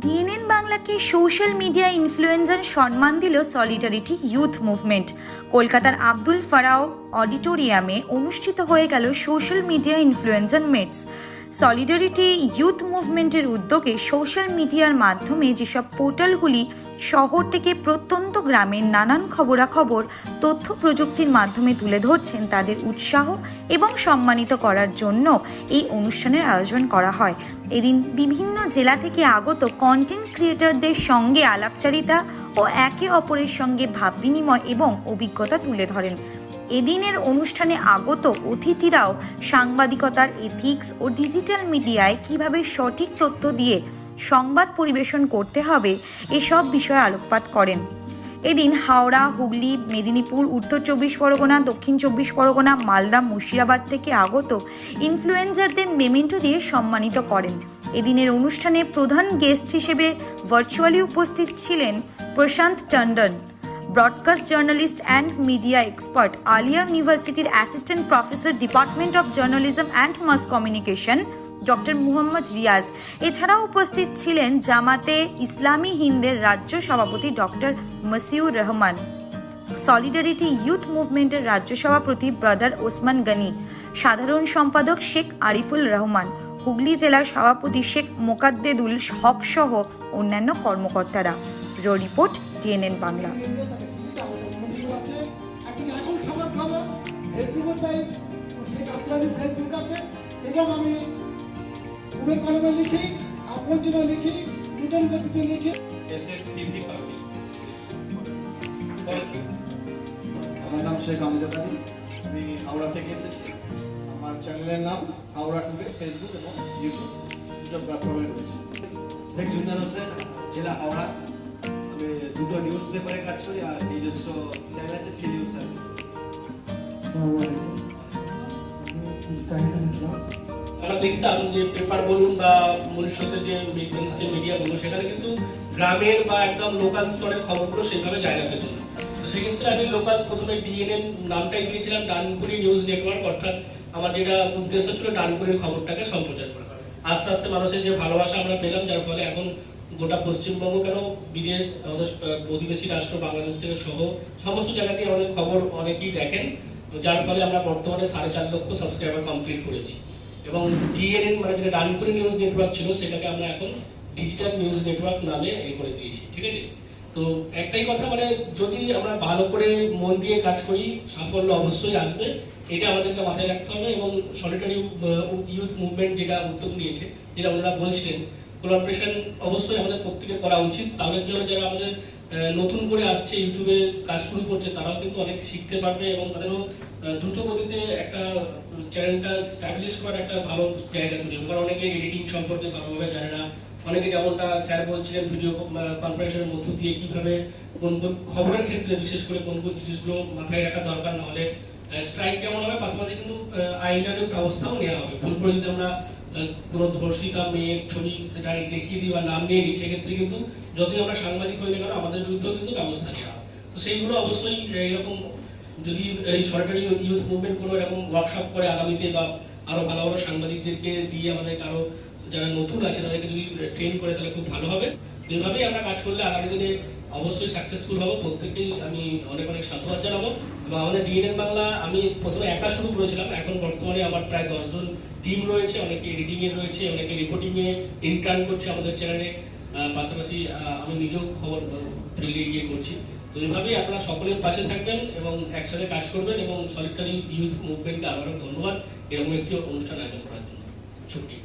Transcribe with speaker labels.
Speaker 1: DNN বাংলাকে social media influencer সম্মান দিল সলিডারিটি ইউথ মুভমেন্ট কলকাতার আব্দুল ফারাও অডিটোরিয়ামে অনুষ্ঠিত হয়ে গেল social media influencer meets. Solidarity youth মুভমেন্টের উদ্যোগে সোশ্যাল মিডিয়ার মাধ্যমে যেসব পোর্টালগুলি শহর থেকে প্রত্যন্ত গ্রামের নানান খবরাখবর, তথ্য প্রযুক্তির মাধ্যমে তুলে ধরছেন তাদের উৎসাহ এবং সম্মানিত করার জন্য এই অনুষ্ঠানের আয়োজন করা হয়। এদিন বিভিন্ন জেলা থেকে আগত কন্টেন্ট ক্রিয়েটরদের সঙ্গে আলাপচারিতা ও একে অপরের সঙ্গে ভাব বিনিময় এবং অভিজ্ঞতা তুলে ধরেন। এদিনের অনুষ্ঠানে আগত অতিথিরাও সাংবাদিকতার এথিক্স ও ডিজিটাল মিডিয়ায় কীভাবে সঠিক তথ্য দিয়ে সংবাদ পরিবেশন করতে হবে, এসব বিষয়ে আলোকপাত করেন। এদিন হাওড়া, হুগলি, মেদিনীপুর, উত্তর চব্বিশ পরগনা, দক্ষিণ চব্বিশ পরগনা, মালদা, মুর্শিদাবাদ থেকে আগত ইনফ্লুয়েন্সারদের মেমেন্টো দিয়ে সম্মানিত করেন। এদিনের অনুষ্ঠানে প্রধান গেস্ট হিসেবে ভার্চুয়ালি উপস্থিত ছিলেন Prashant Tandon broadcast journalist and media expert Aliah ইউনিভার্সিটির assistant professor department of journalism and mass communication doctor Muhammad Riaz এছাড়াও উপস্থিত ছিলেন জামাতে ইসলামী হিন্দের রাজ্য সভাপতি doctor Masiur Rahman solidarity youth মুভমেন্টের রাজ্য সভাপতি ব্রাদার ওসমান গনি, সাধারণ সম্পাদক শেখ আরিফুল রহমান, হুগলি জেলার সভাপতি শেখ মোকাদ্দেদুল হক সহ অন্যান্য কর্মকর্তারা। Bureau report DNN Bangla.
Speaker 2: আমার নাম শেখ আমজাদ আলী। আমি হাওড়া থেকে এসেছি। আমার চ্যানেলের নাম হাওড়া টুডে, ফেসবুক এবং ইউটিউব। দুটো প্ল্যাটফর্মে রয়েছে।
Speaker 3: শেখ হোসেন, জেলা হাওড়া। দুটো নিউজ পেপারে কাজ করি আর নিজস্ব চ্যানেল আছে
Speaker 4: আমরা দেখতাম যে পেপার বলুন বা যে যে মিডিয়া বলুন, সেখানে কিন্তু গ্রামের বা একদম লোকাল স্তরের খবরগুলো সেইভাবে জায়গা পেত না সেক্ষেত্রে আমি লোকাল প্রথমে নামটাই দিয়েছিলাম নিউজ নেটওয়ার্ক অর্থাৎ আমার যেটা উদ্দেশ্য ছিল ডানকুনির খবরটাকে সম্প্রচার করা। আস্তে আস্তে মানুষের যে ভালোবাসা আমরা পেলাম, যার ফলে এখন গোটা পশ্চিমবঙ্গ কেন বিদেশ, আমাদের প্রতিবেশী রাষ্ট্র বাংলাদেশ থেকে সহ সমস্ত জায়গাতেই আমাদের খবর অনেকেই দেখেন। যার ফলে আমরা বর্তমানে সাড়ে চার লক্ষ সাবস্ক্রাইবার কমপ্লিট করেছি। এবং ডিএনএন মানে যেটা ডানকুনি নিউজ নেটওয়ার্ক ছিল, সেটাকে আমরা এখন ডিজিটাল নিউজ নেটওয়ার্ক নামে এ করে দিয়েছি, ঠিক আছে? তো একটাই কথা মানে যদি আমরা ভালো করে মন দিয়ে কাজ করি, সাফল্য অবশ্যই আসবে। এটা আমাদেরকে মাথায় রাখতে হবে এবং সলিটারি ইউথ মুভমেন্ট যেটা উদ্যোগ নিয়েছে, যেটা ওনারা বলছিলেন কোলাবরেশন অবশ্যই আমাদের প্রত্যেকে করা উচিত। তাহলে কি হবে যারা আমাদের নতুন করে আসছে ইউটিউবে কাজ শুরু করছে তারাও কিন্তু অনেক শিখতে পারবে এবং তাদেরও দ্রুত গতিতে একটা চ্যানেলটা স্ট্যাবলিশ করার একটা ভালো জায়গা তৈরি হবে। কারণ অনেকে এডিটিং সম্পর্কে ভালোভাবে জানে না। অনেকে যেমনটা স্যার বলছিলেন ভিডিও কনফারেন্সের মধ্য দিয়ে কীভাবে কোন কোন খবরের ক্ষেত্রে বিশেষ করে কোন কোন জিনিসগুলো মাথায় রাখা দরকার না হলে স্ট্রাইক যেমন হবে পাশাপাশি কিন্তু আহ, ব্যবস্থাও নেওয়া হবে। ভুল করে যদি আমরা কোনো ধর্ষিতা মেয়ের ছবি ডাইরেক্ট দেখিয়ে দিই বা নাম নিয়ে নিই, সেক্ষেত্রে কিন্তু যতই আমরা সাংবাদিক হই না আমাদের বিরুদ্ধেও কিন্তু ব্যবস্থা নেওয়া তো সেইগুলো অবশ্যই এরকম যদি এই সরকারি ইউথ মুভমেন্ট কোনো এরকম ওয়ার্কশপ করে আগামীতে বা আরও ভালো ভালো সাংবাদিকদেরকে দিয়ে আমাদের আরও যারা নতুন আছে, তাদেরকে যদি ট্রেন করে, তাহলে খুব ভালো হবে। এইভাবেই আমরা কাজ করলে আগামী দিনে অবশ্যই সাকসেসফুল হব। প্রত্যেককেই আমি অনেক অনেক সাধুবাদ জানাব। এবং আমাদের ডিএনএন বাংলা, আমি প্রথমে একা শুরু করেছিলাম। এখন বর্তমানে আমার প্রায় দশজন টিম রয়েছে। অনেকে এডিটিং এ রয়েছে, অনেকে রিপোর্টিং এ ইন্টার্ন করছে আমাদের চ্যানেলে পাশাপাশি আমি নিজেও খবর ফিল্ডে গিয়ে করছি। তো এইভাবেই আপনারা সকলের পাশে থাকবেন এবং একসাথে কাজ করবেন এবং সলিটারি ইউথ মুভমেন্টকে আবারও ধন্যবাদ। এরকম একটি অনুষ্ঠান আয়োজন করার জন্য। ছুটি